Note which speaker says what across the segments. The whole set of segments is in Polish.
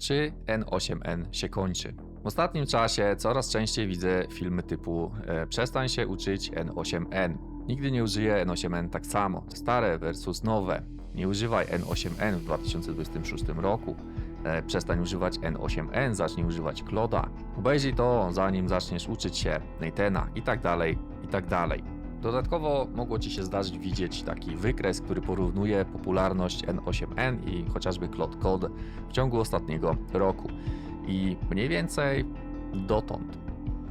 Speaker 1: czy N8N się kończy. W ostatnim czasie coraz częściej widzę filmy typu e, przestań się uczyć N8N. Nigdy nie użyję N8N tak samo. Stare versus nowe. Nie używaj N8N w 2026 roku. E, przestań używać N8N, zacznij używać Cloda. Obejrzyj to, zanim zaczniesz uczyć się Nathana i tak dalej, i tak dalej. Dodatkowo mogło Ci się zdarzyć widzieć taki wykres, który porównuje popularność N8N i chociażby Cloud Code w ciągu ostatniego roku. I mniej więcej dotąd,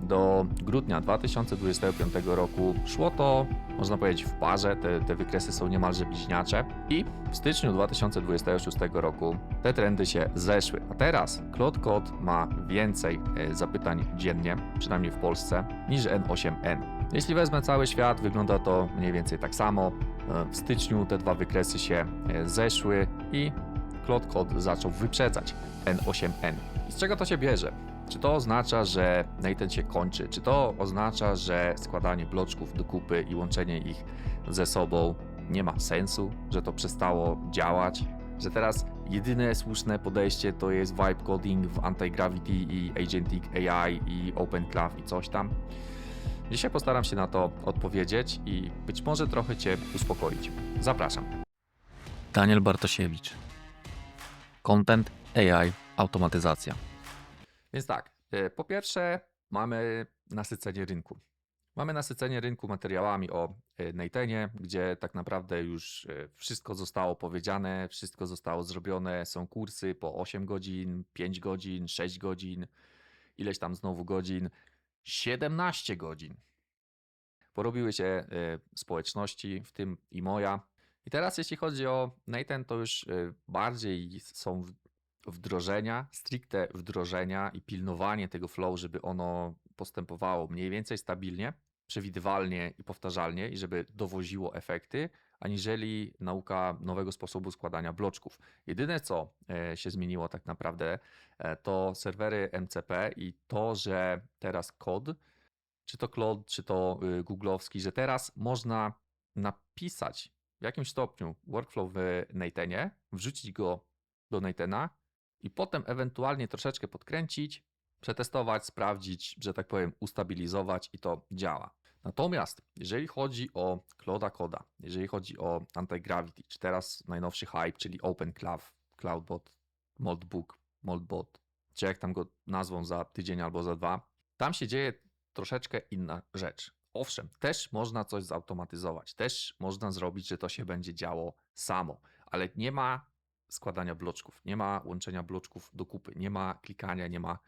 Speaker 1: do grudnia 2025 roku szło to, można powiedzieć, w parze. Te, te wykresy są niemalże bliźniacze. I w styczniu 2026 roku te trendy się zeszły. A teraz Cloud Code ma więcej e, zapytań dziennie, przynajmniej w Polsce, niż N8N. Jeśli wezmę cały świat, wygląda to mniej więcej tak samo. E, W styczniu te dwa wykresy się e, zeszły i Cloud Code zaczął wyprzedzać N8N. I z czego to się bierze? Czy to oznacza, że Nathan się kończy? Czy to oznacza, że składanie bloczków do kupy i łączenie ich ze sobą nie ma sensu? Że to przestało działać? Że teraz jedyne słuszne podejście to jest vibe coding w Anti-Gravity i Agentic AI i OpenClaw i coś tam? Dzisiaj postaram się na to odpowiedzieć i być może trochę Cię uspokoić. Zapraszam. Daniel Bartosiewicz. Content, AI, automatyzacja. Więc tak, e, po pierwsze mamy nasycenie rynku. Mamy nasycenie rynku materiałami o e, Nathanie, gdzie tak naprawdę już e, wszystko zostało powiedziane, wszystko zostało zrobione. Są kursy po 8 godzin, 5 godzin, 6 godzin, ileś tam znowu godzin, 17 godzin. Porobiły się społeczności, w tym i moja. I teraz jeśli chodzi o Nathan, to już bardziej są wdrożenia, stricte wdrożenia i pilnowanie tego flow, żeby ono postępowało mniej więcej stabilnie, przewidywalnie i powtarzalnie i żeby dowoziło efekty, aniżeli nauka nowego sposobu składania bloczków. Jedyne co e, się zmieniło tak naprawdę e, to serwery MCP i to, że teraz kod, czy to Cloud, czy to y, Google'owski, że teraz można napisać w jakimś stopniu workflow w Nathanie, wrzucić go do Nathana i potem ewentualnie troszeczkę podkręcić, przetestować, sprawdzić, że tak powiem, ustabilizować i to działa. Natomiast jeżeli chodzi o Clouda Coda, jeżeli chodzi o Anti-Gravity, czy teraz najnowszy hype, czyli OpenClaw, CloudBot, Moldbook, Moldbot, czy jak tam go nazwą za tydzień albo za dwa, tam się dzieje troszeczkę inna rzecz. Owszem, też można coś zautomatyzować, też można zrobić, że to się będzie działo samo, ale nie ma składania bloczków, nie ma łączenia bloczków do kupy, nie ma klikania, nie ma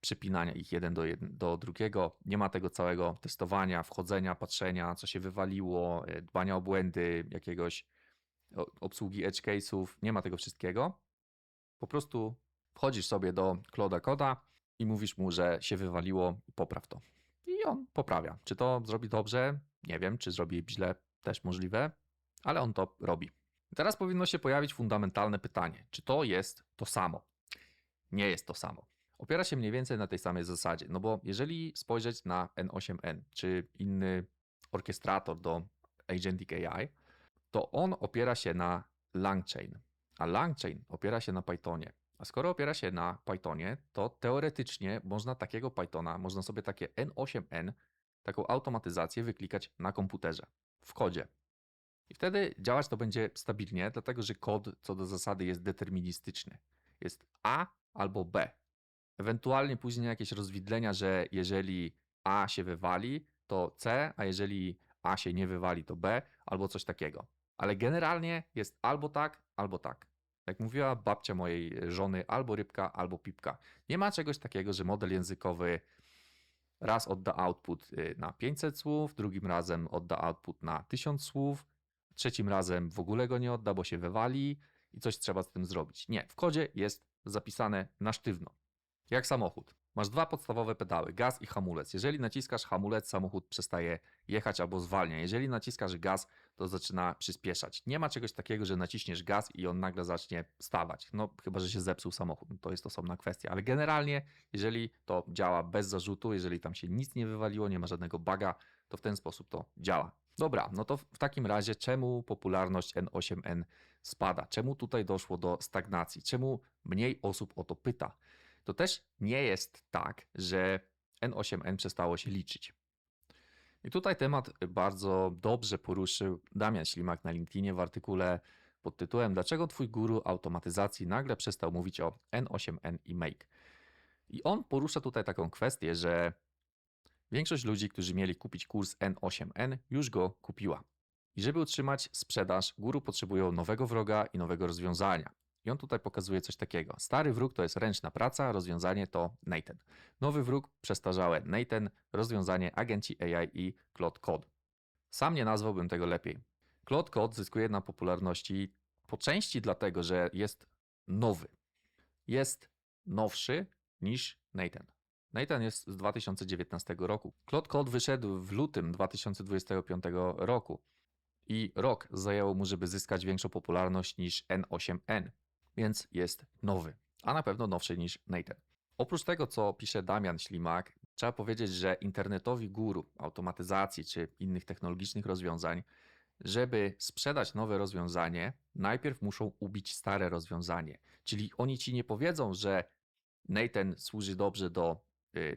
Speaker 1: przypinania ich jeden do, jeden do drugiego, nie ma tego całego testowania, wchodzenia, patrzenia, co się wywaliło, e, dbania o błędy, jakiegoś obsługi edge case'ów, nie ma tego wszystkiego. Po prostu wchodzisz sobie do Cloda Coda i mówisz mu, że się wywaliło, popraw to. I on poprawia. Czy to zrobi dobrze? Nie wiem. Czy zrobi źle? Też możliwe, ale on to robi. Teraz powinno się pojawić fundamentalne pytanie: czy to jest to samo? Nie jest to samo. Opiera się mniej więcej na tej samej zasadzie, no bo jeżeli spojrzeć na N8N czy inny orkiestrator do Agentic AI, to on opiera się na LangChain, a LangChain opiera się na Pythonie. A skoro opiera się na Pythonie, to teoretycznie można takiego Pythona, można sobie takie N8N, taką automatyzację wyklikać na komputerze, w kodzie. I wtedy działać to będzie stabilnie, dlatego że kod co do zasady jest deterministyczny. Jest A albo B. Ewentualnie później jakieś rozwidlenia, że jeżeli A się wywali, to C, a jeżeli A się nie wywali, to B, albo coś takiego. Ale generalnie jest albo tak, albo tak. Jak mówiła babcia mojej żony, albo rybka, albo pipka. Nie ma czegoś takiego, że model językowy raz odda output y, na 500 słów, drugim razem odda output na 1000 słów, trzecim razem w ogóle go nie odda, bo się wywali i coś trzeba z tym zrobić. Nie, w kodzie jest zapisane na sztywno. Jak samochód. Masz dwa podstawowe pedały, gaz i hamulec. Jeżeli naciskasz hamulec, samochód przestaje jechać albo zwalnia. Jeżeli naciskasz gaz, to zaczyna przyspieszać. Nie ma czegoś takiego, że naciśniesz gaz i on nagle zacznie stawać. No, chyba, że się zepsuł samochód, no to jest osobna kwestia. Ale generalnie, jeżeli to działa bez zarzutu, jeżeli tam się nic nie wywaliło, nie ma żadnego baga, to w ten sposób to działa. Dobra, no to w takim razie czemu popularność N8N spada? Czemu tutaj doszło do stagnacji? Czemu mniej osób o to pyta? To też nie jest tak, że N8N przestało się liczyć. I tutaj temat bardzo dobrze poruszył Damian Ślimak na LinkedInie w artykule pod tytułem Dlaczego twój guru automatyzacji nagle przestał mówić o N8N i Make? I on porusza tutaj taką kwestię, że większość ludzi, którzy mieli kupić kurs N8N, już go kupiła. I żeby utrzymać sprzedaż, guru potrzebują nowego wroga i nowego rozwiązania. I on tutaj pokazuje coś takiego. Stary wróg to jest ręczna praca, rozwiązanie to Nathan. Nowy wróg przestarzałe Nathan, rozwiązanie agenci AI i Claude Code. Sam nie nazwałbym tego lepiej. Claude Code zyskuje na popularności po części dlatego, że jest nowy. Jest nowszy niż Nathan. Nathan jest z 2019 roku. Claude Code wyszedł w lutym 2025 roku i rok zajęło mu, żeby zyskać większą popularność niż N8N, więc jest nowy, a na pewno nowszy niż Nathan. Oprócz tego, co pisze Damian Ślimak, trzeba powiedzieć, że internetowi guru automatyzacji czy innych technologicznych rozwiązań, żeby sprzedać nowe rozwiązanie, najpierw muszą ubić stare rozwiązanie. Czyli oni ci nie powiedzą, że Nathan służy dobrze do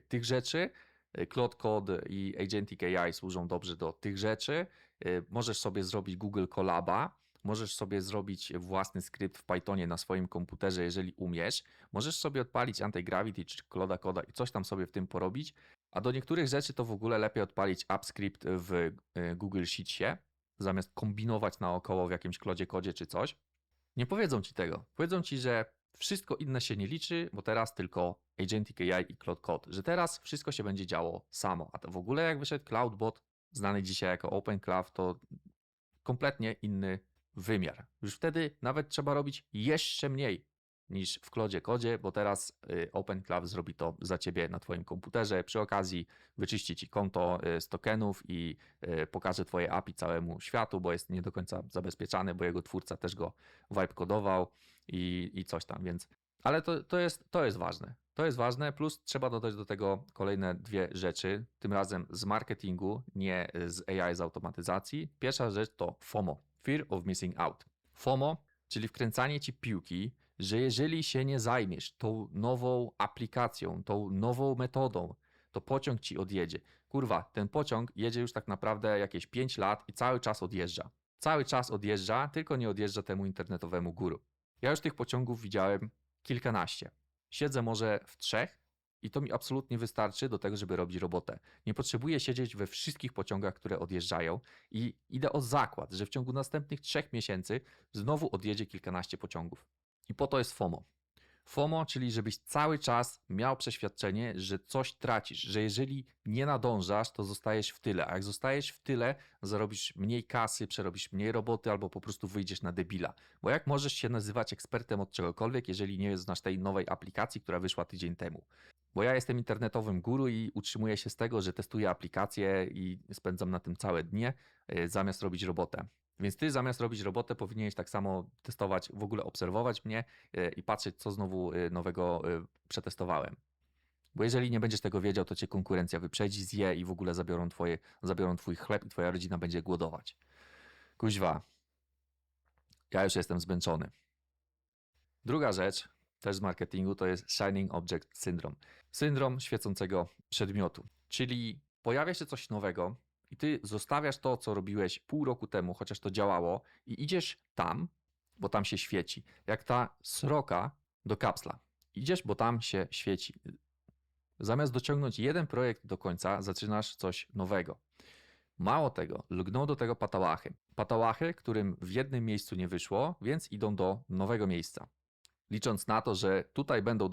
Speaker 1: tych rzeczy, y, Cloud Code i Agentic AI służą dobrze do tych rzeczy. Y, możesz sobie zrobić Google Colaba, możesz sobie zrobić własny skrypt w Pythonie na swoim komputerze, jeżeli umiesz. Możesz sobie odpalić Anti-Gravity czy Cloda Coda i coś tam sobie w tym porobić. A do niektórych rzeczy to w ogóle lepiej odpalić AppScript w y, Google Sheetsie, zamiast kombinować naokoło w jakimś klodzie kodzie czy coś. Nie powiedzą ci tego. Powiedzą ci, że wszystko inne się nie liczy, bo teraz tylko Agentic AI i Cloud Code, że teraz wszystko się będzie działo samo. A to w ogóle jak wyszedł CloudBot, znany dzisiaj jako OpenCloud, to kompletnie inny wymiar. Już wtedy nawet trzeba robić jeszcze mniej niż w Clodzie Kodzie, bo teraz y, OpenCloud zrobi to za ciebie na twoim komputerze. Przy okazji wyczyści ci konto y, z tokenów i y, pokaże twoje API całemu światu, bo jest nie do końca zabezpieczany, bo jego twórca też go wipe kodował i, i coś tam, więc ale to, to, jest, to jest ważne. To jest ważne, plus trzeba dodać do tego kolejne dwie rzeczy, tym razem z marketingu, nie z AI, z automatyzacji. Pierwsza rzecz to FOMO, Fear of Missing Out. FOMO, czyli wkręcanie ci piłki, że jeżeli się nie zajmiesz tą nową aplikacją, tą nową metodą, to pociąg ci odjedzie. Kurwa, ten pociąg jedzie już tak naprawdę jakieś 5 lat i cały czas odjeżdża. Cały czas odjeżdża, tylko nie odjeżdża temu internetowemu guru. Ja już tych pociągów widziałem kilkanaście. Siedzę może w trzech i to mi absolutnie wystarczy do tego, żeby robić robotę. Nie potrzebuję siedzieć we wszystkich pociągach, które odjeżdżają i idę o zakład, że w ciągu następnych trzech miesięcy znowu odjedzie kilkanaście pociągów. I po to jest FOMO. FOMO, czyli żebyś cały czas miał przeświadczenie, że coś tracisz, że jeżeli nie nadążasz, to zostajesz w tyle, a jak zostajesz w tyle, zarobisz mniej kasy, przerobisz mniej roboty albo po prostu wyjdziesz na debila. Bo jak możesz się nazywać ekspertem od czegokolwiek, jeżeli nie znasz tej nowej aplikacji, która wyszła tydzień temu? Bo ja jestem internetowym guru i utrzymuję się z tego, że testuję aplikacje i spędzam na tym całe dnie, e, zamiast robić robotę. Więc ty zamiast robić robotę, powinieneś tak samo testować, w ogóle obserwować mnie e, i patrzeć, co znowu e, nowego e, przetestowałem. Bo jeżeli nie będziesz tego wiedział, to cię konkurencja wyprzedzi, zje i w ogóle zabiorą, twoje, zabiorą twój chleb i twoja rodzina będzie głodować. Kuźwa. Ja już jestem zmęczony. Druga rzecz, też z marketingu, to jest Shining Object Syndrome. Syndrom świecącego przedmiotu. Czyli pojawia się coś nowego, i ty zostawiasz to, co robiłeś pół roku temu, chociaż to działało, i idziesz tam, bo tam się świeci. Jak ta sroka do kapsla. Idziesz, bo tam się świeci. Zamiast dociągnąć jeden projekt do końca, zaczynasz coś nowego. Mało tego, lgną do tego patałachy. Patałachy, którym w jednym miejscu nie wyszło, więc idą do nowego miejsca. Licząc na to, że tutaj będą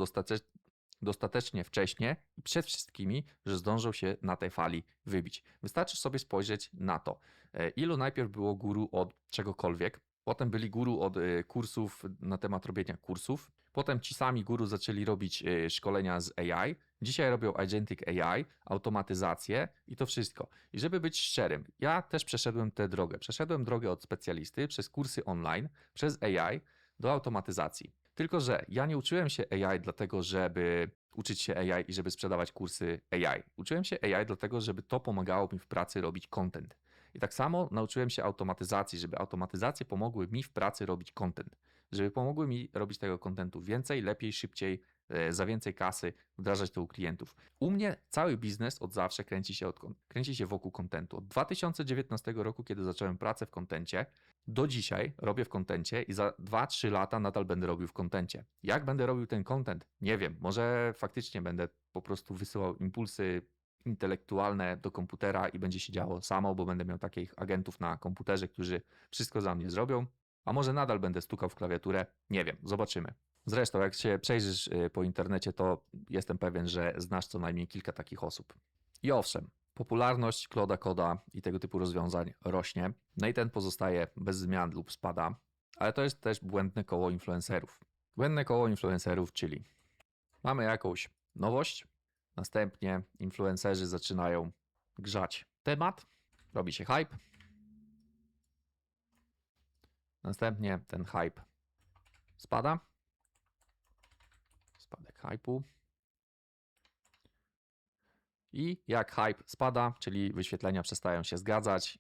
Speaker 1: dostatecznie wcześnie i przed wszystkimi, że zdążą się na tej fali wybić. Wystarczy sobie spojrzeć na to, e, ilu najpierw było guru od czegokolwiek, potem byli guru od e, kursów na temat robienia kursów, potem ci sami guru zaczęli robić e, szkolenia z AI, dzisiaj robią agentic AI, automatyzację i to wszystko. I żeby być szczerym, ja też przeszedłem tę drogę. Przeszedłem drogę od specjalisty przez kursy online, przez AI do automatyzacji. Tylko, że ja nie uczyłem się AI dlatego, żeby uczyć się AI i żeby sprzedawać kursy AI. Uczyłem się AI dlatego, żeby to pomagało mi w pracy robić content. I tak samo nauczyłem się automatyzacji, żeby automatyzacje pomogły mi w pracy robić content, żeby pomogły mi robić tego contentu więcej, lepiej, szybciej, e, za więcej kasy, wdrażać to u klientów. U mnie cały biznes od zawsze kręci się, od, kręci się wokół kontentu. Od 2019 roku, kiedy zacząłem pracę w kontencie, do dzisiaj robię w kontencie i za 2-3 lata nadal będę robił w kontencie. Jak będę robił ten content? Nie wiem. Może faktycznie będę po prostu wysyłał impulsy intelektualne do komputera i będzie się działo samo, bo będę miał takich agentów na komputerze, którzy wszystko za mnie zrobią. A może nadal będę stukał w klawiaturę? Nie wiem, zobaczymy. Zresztą, jak się przejrzysz y, po internecie, to jestem pewien, że znasz co najmniej kilka takich osób. I owszem, popularność Kloda Koda i tego typu rozwiązań rośnie. No i ten pozostaje bez zmian lub spada, ale to jest też błędne koło influencerów. Błędne koło influencerów, czyli mamy jakąś nowość, następnie influencerzy zaczynają grzać temat, robi się hype, następnie ten hype spada, spadek hypu. I jak hype spada, czyli wyświetlenia przestają się zgadzać,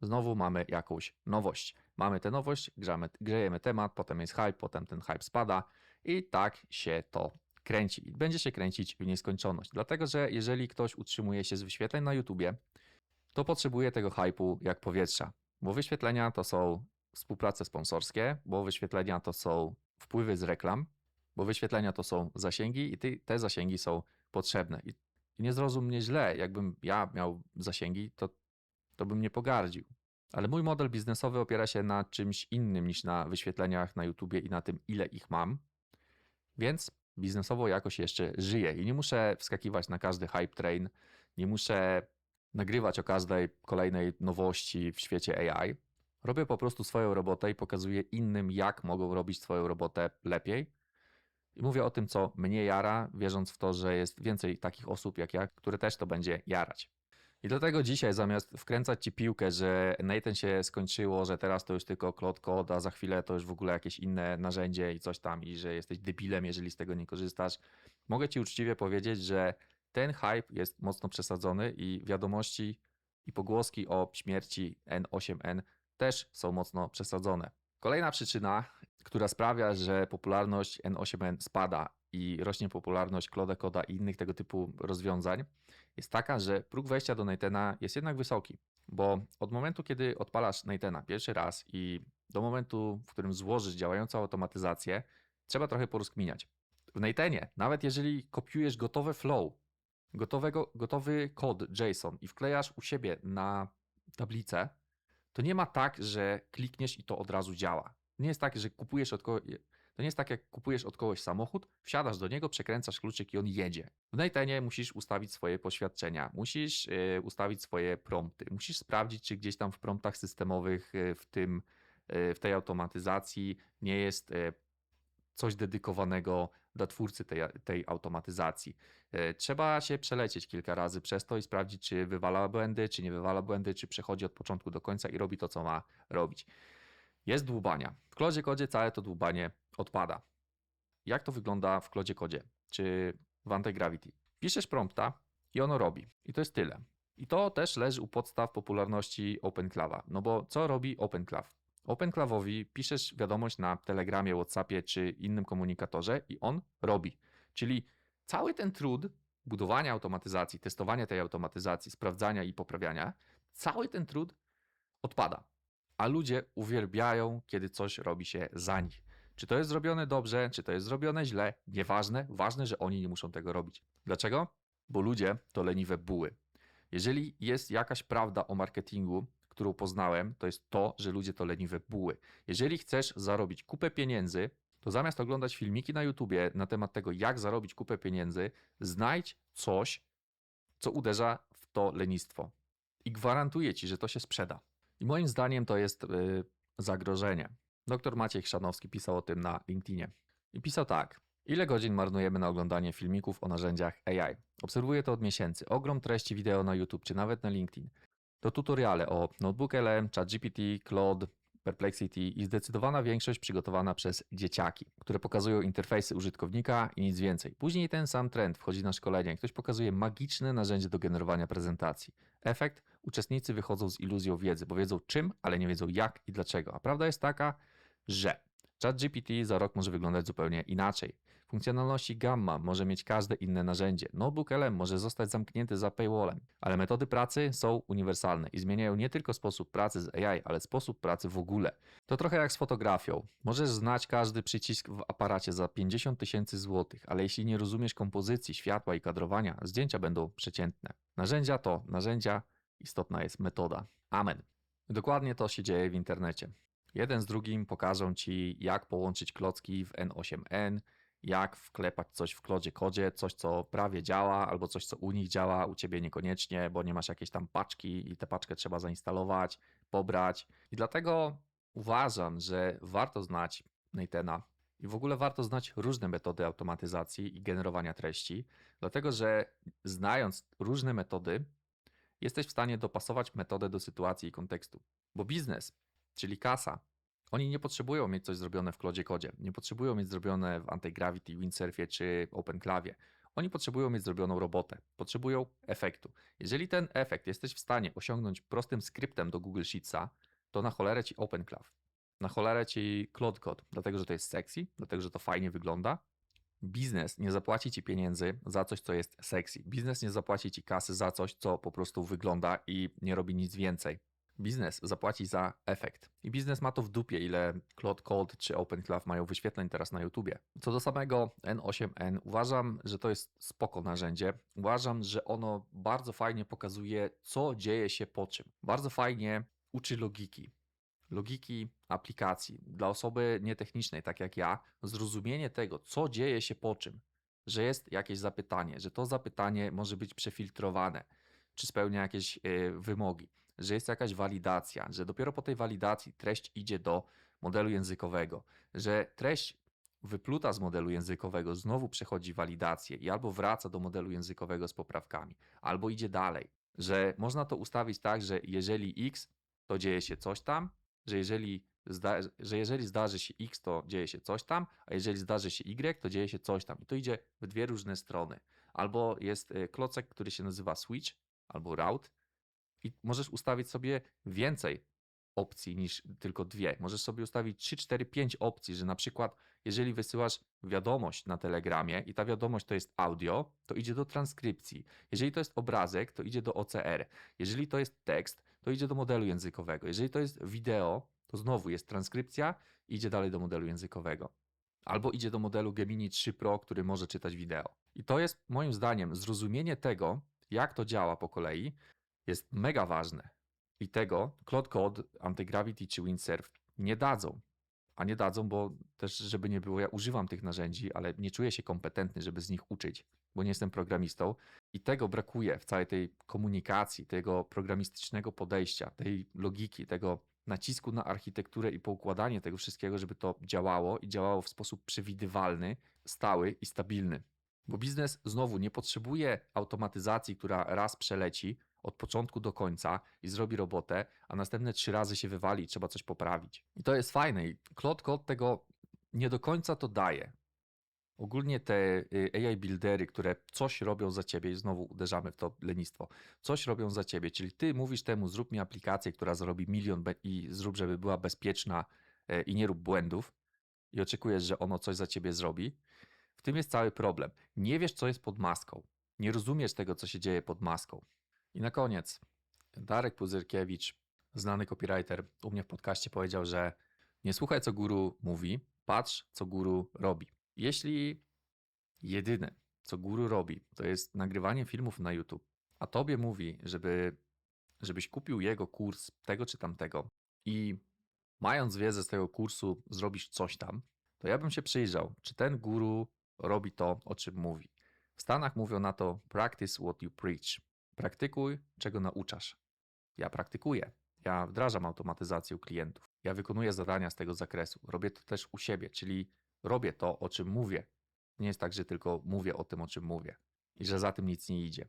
Speaker 1: znowu mamy jakąś nowość. Mamy tę nowość, grzamy, grzejemy temat, potem jest hype, potem ten hype spada i tak się to kręci. Będzie się kręcić w nieskończoność. Dlatego, że jeżeli ktoś utrzymuje się z wyświetleń na YouTubie, to potrzebuje tego hypu jak powietrza. Bo wyświetlenia to są współprace sponsorskie, bo wyświetlenia to są wpływy z reklam, bo wyświetlenia to są zasięgi i te zasięgi są potrzebne. I, I nie zrozum mnie źle, jakbym ja miał zasięgi, to, to bym nie pogardził. Ale mój model biznesowy opiera się na czymś innym niż na wyświetleniach na YouTubie i na tym, ile ich mam. Więc biznesowo jakoś jeszcze żyję i nie muszę wskakiwać na każdy hype train, nie muszę nagrywać o każdej kolejnej nowości w świecie AI. Robię po prostu swoją robotę i pokazuję innym, jak mogą robić swoją robotę lepiej. Mówię o tym, co mnie jara, wierząc w to, że jest więcej takich osób jak ja, które też to będzie jarać. I dlatego dzisiaj zamiast wkręcać ci piłkę, że Nathan się skończyło, że teraz to już tylko Cloud Code, a za chwilę to już w ogóle jakieś inne narzędzie i coś tam i że jesteś debilem, jeżeli z tego nie korzystasz, mogę ci uczciwie powiedzieć, że ten hype jest mocno przesadzony i wiadomości i pogłoski o śmierci N8N też są mocno przesadzone. Kolejna przyczyna, która sprawia, że popularność N8N spada i rośnie popularność Cloud Coda i innych tego typu rozwiązań, jest taka, że próg wejścia do Natena jest jednak wysoki, bo od momentu, kiedy odpalasz Natena pierwszy raz i do momentu, w którym złożysz działającą automatyzację, trzeba trochę porozkminiać. W Natenie, nawet jeżeli kopiujesz gotowe flow, gotowego, gotowy kod JSON i wklejasz u siebie na tablicę, to nie ma tak, że klikniesz i to od razu działa. Nie jest tak, że kupujesz od kogoś. To nie jest tak, jak kupujesz od kogoś samochód, wsiadasz do niego, przekręcasz kluczyk i on jedzie. W Natanie musisz ustawić swoje poświadczenia, musisz y, ustawić swoje prompty, musisz sprawdzić, czy gdzieś tam w promptach systemowych, y, w tym, y, w tej automatyzacji nie jest coś dedykowanego dla twórcy tej, tej automatyzacji. Trzeba się przelecieć kilka razy przez to i sprawdzić, czy wywala błędy, czy nie wywala błędy, czy przechodzi od początku do końca i robi to, co ma robić. Jest dłubania. W Klodzie Kodzie całe to dłubanie odpada. Jak to wygląda w Klodzie Kodzie czy w Antigravity? Piszesz prompta i ono robi. I to jest tyle. I to też leży u podstaw popularności OpenClave'a. No bo co robi OpenClave? OpenClave'owi piszesz wiadomość na Telegramie, Whatsappie czy innym komunikatorze i on robi. Czyli cały ten trud budowania automatyzacji, testowania tej automatyzacji, sprawdzania i poprawiania, cały ten trud odpada a ludzie uwielbiają, kiedy coś robi się za nich. Czy to jest zrobione dobrze, czy to jest zrobione źle, nieważne, ważne, że oni nie muszą tego robić. Dlaczego? Bo ludzie to leniwe buły. Jeżeli jest jakaś prawda o marketingu, którą poznałem, to jest to, że ludzie to leniwe buły. Jeżeli chcesz zarobić kupę pieniędzy, to zamiast oglądać filmiki na YouTubie na temat tego, jak zarobić kupę pieniędzy, znajdź coś, co uderza w to lenistwo. I gwarantuję ci, że to się sprzeda. I moim zdaniem to jest yy, zagrożenie. Doktor Maciej Chrzanowski pisał o tym na LinkedInie. I pisał tak. Ile godzin marnujemy na oglądanie filmików o narzędziach AI? Obserwuję to od miesięcy. Ogrom treści wideo na YouTube czy nawet na LinkedIn. To tutoriale o Notebook LM, ChatGPT, Claude, Perplexity i zdecydowana większość przygotowana przez dzieciaki, które pokazują interfejsy użytkownika i nic więcej. Później ten sam trend wchodzi na szkolenia i ktoś pokazuje magiczne narzędzie do generowania prezentacji. Efekt? Uczestnicy wychodzą z iluzją wiedzy, bo wiedzą czym, ale nie wiedzą jak i dlaczego. A prawda jest taka, że ChatGPT za rok może wyglądać zupełnie inaczej. Funkcjonalności Gamma może mieć każde inne narzędzie. Notebook LM może zostać zamknięty za paywallem, ale metody pracy są uniwersalne i zmieniają nie tylko sposób pracy z AI, ale sposób pracy w ogóle. To trochę jak z fotografią. Możesz znać każdy przycisk w aparacie za 50 tysięcy złotych, ale jeśli nie rozumiesz kompozycji, światła i kadrowania, zdjęcia będą przeciętne. Narzędzia to narzędzia, istotna jest metoda. Amen. Dokładnie to się dzieje w internecie. Jeden z drugim pokażą ci, jak połączyć klocki w N8N, jak wklepać coś w klodzie kodzie, coś co prawie działa, albo coś co u nich działa, u ciebie niekoniecznie, bo nie masz jakiejś tam paczki i tę paczkę trzeba zainstalować, pobrać. I dlatego uważam, że warto znać Nathana i w ogóle warto znać różne metody automatyzacji i generowania treści, dlatego że znając różne metody, jesteś w stanie dopasować metodę do sytuacji i kontekstu. Bo biznes, czyli kasa, oni nie potrzebują mieć coś zrobione w Clodzie Kodzie, nie potrzebują mieć zrobione w Antigravity, Windsurfie czy OpenClavie. Oni potrzebują mieć zrobioną robotę, potrzebują efektu. Jeżeli ten efekt jesteś w stanie osiągnąć prostym skryptem do Google Sheetsa, to na cholerę ci OpenClav, na cholerę ci Cloud Code, dlatego że to jest sexy, dlatego że to fajnie wygląda. Biznes nie zapłaci ci pieniędzy za coś, co jest sexy. Biznes nie zapłaci ci kasy za coś, co po prostu wygląda i nie robi nic więcej. Biznes zapłaci za efekt. I biznes ma to w dupie, ile Cloud Code czy OpenClaw mają wyświetleń teraz na YouTubie. Co do samego N8N, uważam, że to jest spoko narzędzie. Uważam, że ono bardzo fajnie pokazuje, co dzieje się po czym. Bardzo fajnie uczy logiki. Logiki aplikacji. Dla osoby nietechnicznej, tak jak ja, zrozumienie tego, co dzieje się po czym, że jest jakieś zapytanie, że to zapytanie może być przefiltrowane, czy spełnia jakieś yy, wymogi że jest jakaś walidacja, że dopiero po tej walidacji treść idzie do modelu językowego, że treść wypluta z modelu językowego znowu przechodzi walidację i albo wraca do modelu językowego z poprawkami, albo idzie dalej, że można to ustawić tak, że jeżeli x, to dzieje się coś tam, że jeżeli, zda, że jeżeli zdarzy się x, to dzieje się coś tam, a jeżeli zdarzy się y, to dzieje się coś tam. I to idzie w dwie różne strony. Albo jest e, klocek, który się nazywa switch, albo route, i możesz ustawić sobie więcej opcji niż tylko dwie. Możesz sobie ustawić 3, 4, 5 opcji, że na przykład jeżeli wysyłasz wiadomość na Telegramie i ta wiadomość to jest audio, to idzie do transkrypcji. Jeżeli to jest obrazek, to idzie do OCR. Jeżeli to jest tekst, to idzie do modelu językowego. Jeżeli to jest wideo, to znowu jest transkrypcja idzie dalej do modelu językowego. Albo idzie do modelu Gemini 3 Pro, który może czytać wideo. I to jest moim zdaniem zrozumienie tego, jak to działa po kolei, jest mega ważne. I tego Cloud Code, Antigravity czy Windsurf nie dadzą. A nie dadzą, bo też, żeby nie było, ja używam tych narzędzi, ale nie czuję się kompetentny, żeby z nich uczyć, bo nie jestem programistą. I tego brakuje w całej tej komunikacji, tego programistycznego podejścia, tej logiki, tego nacisku na architekturę i poukładanie tego wszystkiego, żeby to działało i działało w sposób przewidywalny, stały i stabilny. Bo biznes znowu nie potrzebuje automatyzacji, która raz przeleci, od początku do końca i zrobi robotę, a następne trzy razy się wywali i trzeba coś poprawić. I to jest fajne i Claude Code tego nie do końca to daje. Ogólnie te y, AI buildery, które coś robią za ciebie, i znowu uderzamy w to lenistwo, coś robią za ciebie, czyli ty mówisz temu, zrób mi aplikację, która zarobi milion i zrób, żeby była bezpieczna e, i nie rób błędów, i oczekujesz, że ono coś za ciebie zrobi. W tym jest cały problem. Nie wiesz, co jest pod maską. Nie rozumiesz tego, co się dzieje pod maską. I na koniec, Darek Puzyrkiewicz, znany copywriter, u mnie w podcaście powiedział, że nie słuchaj, co guru mówi, patrz, co guru robi. Jeśli jedyne, co guru robi, to jest nagrywanie filmów na YouTube, a tobie mówi, żeby, żebyś kupił jego kurs tego czy tamtego i mając wiedzę z tego kursu zrobisz coś tam, to ja bym się przyjrzał, czy ten guru robi to, o czym mówi. W Stanach mówią na to practice what you preach. Praktykuj, czego nauczasz. Ja praktykuję. Ja wdrażam automatyzację u klientów. Ja wykonuję zadania z tego zakresu. Robię to też u siebie, czyli robię to, o czym mówię. Nie jest tak, że tylko mówię o tym, o czym mówię i że za tym nic nie idzie.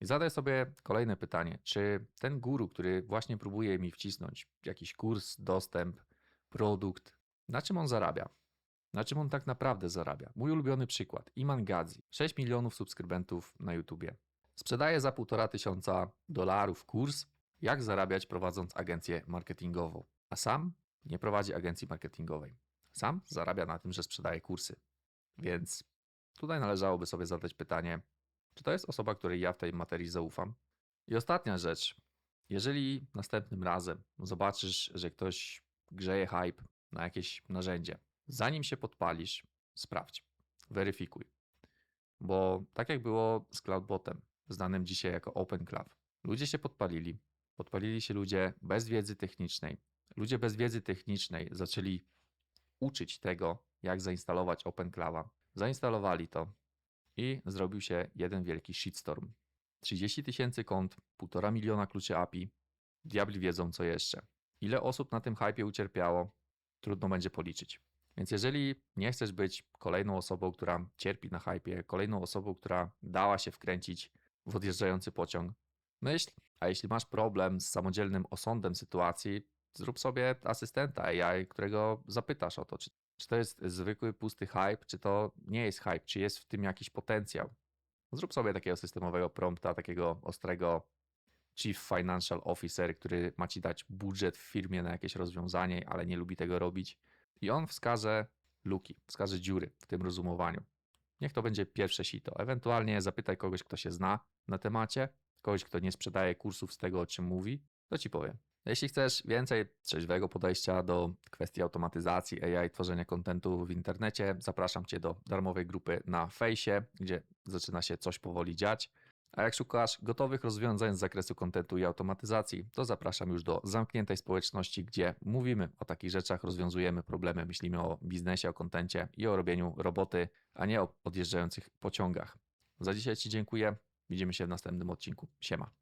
Speaker 1: I zadaj sobie kolejne pytanie: czy ten guru, który właśnie próbuje mi wcisnąć jakiś kurs, dostęp, produkt, na czym on zarabia. Na czym on tak naprawdę zarabia? Mój ulubiony przykład. Iman Gadzi. 6 milionów subskrybentów na YouTubie. Sprzedaje za 1,5 tysiąca dolarów kurs, jak zarabiać prowadząc agencję marketingową. A sam nie prowadzi agencji marketingowej. Sam zarabia na tym, że sprzedaje kursy. Więc tutaj należałoby sobie zadać pytanie, czy to jest osoba, której ja w tej materii zaufam? I ostatnia rzecz. Jeżeli następnym razem zobaczysz, że ktoś grzeje hype na jakieś narzędzie, zanim się podpalisz, sprawdź, weryfikuj. Bo tak jak było z Cloudbotem, znanym dzisiaj jako OpenCloud, ludzie się podpalili, podpalili się ludzie bez wiedzy technicznej. Ludzie bez wiedzy technicznej zaczęli uczyć tego, jak zainstalować OpenClawa. Zainstalowali to i zrobił się jeden wielki shitstorm. 30 tysięcy kont, 1,5 miliona kluczy API. Diabli wiedzą co jeszcze. Ile osób na tym hypie ucierpiało, trudno będzie policzyć. Więc jeżeli nie chcesz być kolejną osobą, która cierpi na hypie, kolejną osobą, która dała się wkręcić w odjeżdżający pociąg, myśl, a jeśli masz problem z samodzielnym osądem sytuacji, zrób sobie asystenta AI, którego zapytasz o to, czy, czy to jest zwykły, pusty hype, czy to nie jest hype, czy jest w tym jakiś potencjał. Zrób sobie takiego systemowego prompta, takiego ostrego Chief Financial Officer, który ma ci dać budżet w firmie na jakieś rozwiązanie, ale nie lubi tego robić. I on wskaże luki, wskaże dziury w tym rozumowaniu. Niech to będzie pierwsze sito. Ewentualnie zapytaj kogoś, kto się zna na temacie, kogoś, kto nie sprzedaje kursów z tego, o czym mówi, to ci powiem. Jeśli chcesz więcej trzeźwego podejścia do kwestii automatyzacji AI, tworzenia kontentu w internecie, zapraszam Cię do darmowej grupy na fejsie, gdzie zaczyna się coś powoli dziać. A jak szukasz gotowych rozwiązań z zakresu kontentu i automatyzacji, to zapraszam już do zamkniętej społeczności, gdzie mówimy o takich rzeczach, rozwiązujemy problemy, myślimy o biznesie, o kontencie i o robieniu roboty, a nie o odjeżdżających pociągach. Za dzisiaj Ci dziękuję. Widzimy się w następnym odcinku. Siema.